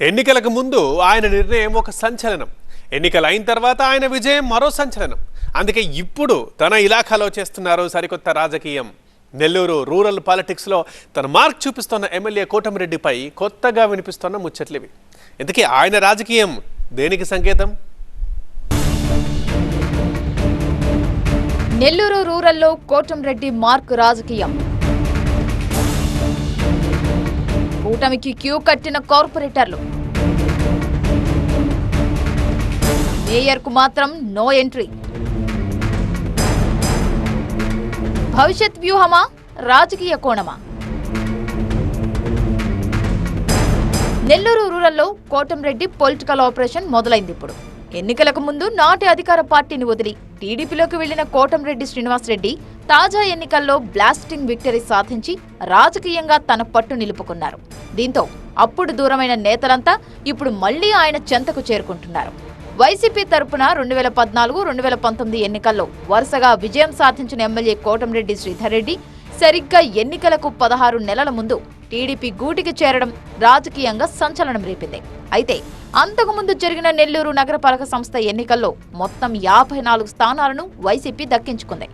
ఎన్నికలకు ముందు ఆయన నిర్ణయం ఒక సంచలనం. ఎన్నికలు అయిన తర్వాత ఆయన విజయం మరో సంచలనం. అందుకే ఇప్పుడు తన ఇలాఖాలో చేస్తున్నారు సరికొత్త రాజకీయం. నెల్లూరు రూరల్ పాలిటిక్స్లో తన మార్క్ చూపిస్తున్న ఎమ్మెల్యే కోటమిరెడ్డిపై కొత్తగా వినిపిస్తున్న ముచ్చట్లివి. ఇంతకీ ఆయన రాజకీయం దేనికి సంకేతం? నెల్లూరు రూరల్లో కోటంరెడ్డి మార్క్ రాజకీయం. కూటమికి క్యూ కట్టిన కార్పొరేటర్లు. మేయర్కు మాత్రం నో ఎంట్రీ. భవిష్యత్ వ్యూహమా? రాజకీయ కోణమా? నెల్లూరు రూరల్లో కోటంరెడ్డి పొలిటికల్ ఆపరేషన్ మొదలైంది ఇప్పుడు. ఎన్నికలకు ముందు నాటి అధికార పార్టీని వదిలి టీడీపీలోకి వెళ్ళిన కోటంరెడ్డి శ్రీనివాసరెడ్డి తాజా ఎన్నికల్లో బ్లాస్టింగ్ విక్టరీ సాధించి రాజకీయంగా తన పట్టు నిలుపుకున్నారు. దీంతో అప్పుడు దూరమైన నేతలంతా ఇప్పుడు మళ్ళీ ఆయన చెంతకు చేరుకుంటున్నారు. వైసీపీ తరపున రెండు వేల పద్నాలుగు రెండు వేల పంతొమ్మిది ఎన్నికల్లో వరుసగా విజయం సాధించిన ఎమ్మెల్యే కోటంరెడ్డి శ్రీధర్ రెడ్డి సరిగ్గా ఎన్నికలకు పదహారు నెలల ముందు టీడీపీ గూటికి చేరడం రాజకీయంగా సంచలనం రేపింది. అయితే అంతకుముందు జరిగిన నెల్లూరు నగరపాలక సంస్థ ఎన్నికల్లో మొత్తం యాభై నాలుగు స్థానాలను వైసీపీ దక్కించుకుంది.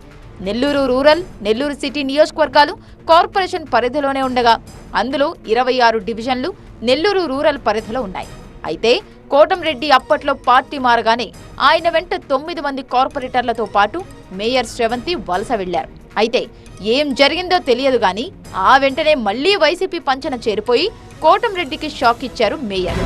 నెల్లూరు రూరల్ నెల్లూరు సిటీ నియోజకవర్గాలు కార్పొరేషన్ పరిధిలోనే ఉండగా అందులో ఇరవై ఆరు డివిజన్లు నెల్లూరు రూరల్ పరిధిలో ఉన్నాయి. అయితే కోటంరెడ్డి అప్పట్లో పార్టీ మారగానే ఆయన వెంట తొమ్మిది మంది కార్పొరేటర్లతో పాటు మేయర్ శ్రవంతి వలస వెళ్ళారు. అయితే ఏం జరిగిందో తెలియదు గాని ఆ వెంటనే మళ్ళీ వైసీపీ పంచన చేరిపోయి కోటంరెడ్డికి షాక్ ఇచ్చారు మేయర్.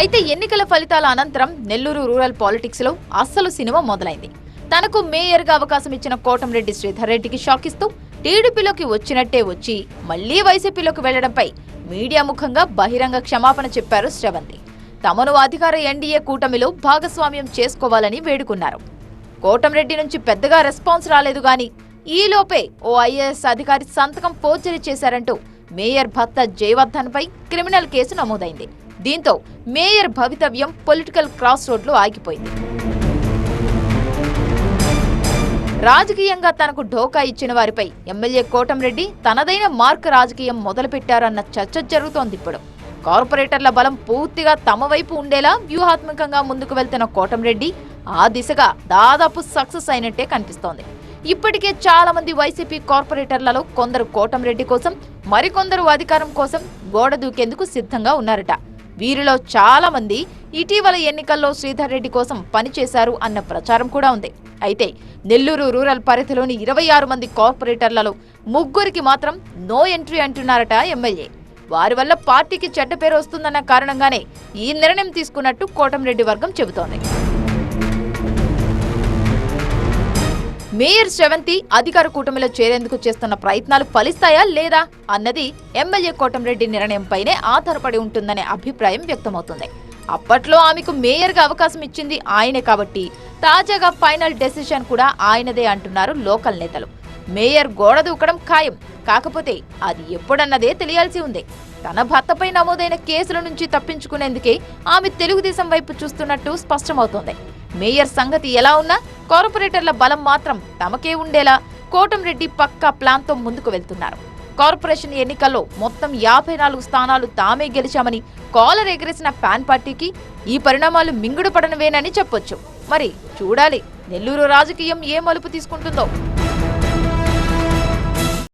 అయితే ఎన్నికల ఫలితాల అనంతరం నెల్లూరు రూరల్ పాలిటిక్స్లో అస్సలు సినిమా మొదలైంది. తనకు మేయర్గా అవకాశం ఇచ్చిన కోటంరెడ్డి శ్రీధర్ రెడ్డికి షాక్ ఇస్తూ టీడీపీలోకి వచ్చినట్టే వచ్చి మళ్ళీ వైసీపీలోకి వెళ్ళడంపై మీడియా ముఖంగా బహిరంగ క్షమాపణ చెప్పారు శ్రవంతి. తమను అధికార ఎన్డీఏ కూటమిలో భాగస్వామ్యం చేసుకోవాలని వేడుకున్నారు. కోటంరెడ్డి నుంచి పెద్దగా రెస్పాన్స్ రాలేదు గాని ఈలోపే ఓ ఐఏఎస్ అధికారి సంతకం ఫోర్జరీ చేశారంటూ మేయర్ భర్త జయవర్ధన్ పై క్రిమినల్ కేసు నమోదైంది. దీంతో మేయర్ భవితవ్యం పొలిటికల్ క్రాస్ రోడ్లో ఆగిపోయింది. రాజకీయంగా తనకు ఢోకా ఇచ్చిన వారిపై ఎమ్మెల్యే కోటంరెడ్డి తనదైన మార్క్ రాజకీయం మొదలుపెట్టారన్న చర్చ జరుగుతోంది ఇప్పుడు. కార్పొరేటర్ల బలం పూర్తిగా తమ వైపు ఉండేలా వ్యూహాత్మకంగా ముందుకు వెళ్తున్న కోటంరెడ్డి ఆ దిశగా దాదాపు సక్సెస్ అయినట్టే కనిపిస్తోంది. ఇప్పటికే చాలా మంది వైసీపీ కార్పొరేటర్లలో కొందరు కోటంరెడ్డి కోసం మరికొందరు అధికారం కోసం గోడ దూకేందుకు సిద్ధంగా ఉన్నారట. వీరిలో చాలా మంది ఇటీవల ఎన్నికల్లో శ్రీధర్ రెడ్డి కోసం పనిచేశారు అన్న ప్రచారం కూడా ఉంది. అయితే నెల్లూరు రూరల్ పరిధిలోని ఇరవై ఆరు మంది కార్పొరేటర్లలో ముగ్గురికి మాత్రం నో ఎంట్రీ అంటున్నారట ఎమ్మెల్యే. వారి వల్ల పార్టీకి చెడ్డ పేరు వస్తుందన్న కారణంగానే ఈ నిర్ణయం తీసుకున్నట్టు కోటంరెడ్డి వర్గం చెబుతోంది. మేయర్ శ్రవంతి అధికార కూటమిలో చేరేందుకు చేస్తున్న ప్రయత్నాలు ఫలిస్తాయా లేదా అన్నది ఎమ్మెల్యే కోటంరెడ్డి నిర్ణయంపైనే ఆధారపడి ఉంటుందనే అభిప్రాయం వ్యక్తమవుతుంది. అప్పట్లో ఆమెకు మేయర్గా అవకాశం ఇచ్చింది ఆయనే కాబట్టి తాజాగా ఫైనల్ డెసిషన్ కూడా ఆయనదే అంటున్నారు లోకల్ నేతలు. మేయర్ గోడ దూకడం ఖాయం. కాకపోతే అది ఎప్పుడన్నదే తెలియాల్సి ఉంది. తన భర్తపై నమోదైన కేసుల నుంచి తప్పించుకునేందుకే ఆమె తెలుగుదేశం వైపు చూస్తున్నట్టు స్పష్టమవుతోంది. మేయర్ సంగతి ఎలా ఉన్నా కార్పొరేటర్ల బలం మాత్రం తమకే ఉండేలా కోటంరెడ్డి పక్కా ప్లాన్తో ముందుకు వెళ్తున్నారు. కార్పొరేషన్ ఎన్నికల్లో మొత్తం యాభై నాలుగు స్థానాలు తామే గెలిచామని కాలర్ ఎగరేసిన ఫ్యాన్ పార్టీకి ఈ పరిణామాలు మింగుడు పడనవేనని చెప్పొచ్చు. మరి చూడాలి నెల్లూరు రాజకీయం ఏ మలుపు తీసుకుంటుందో.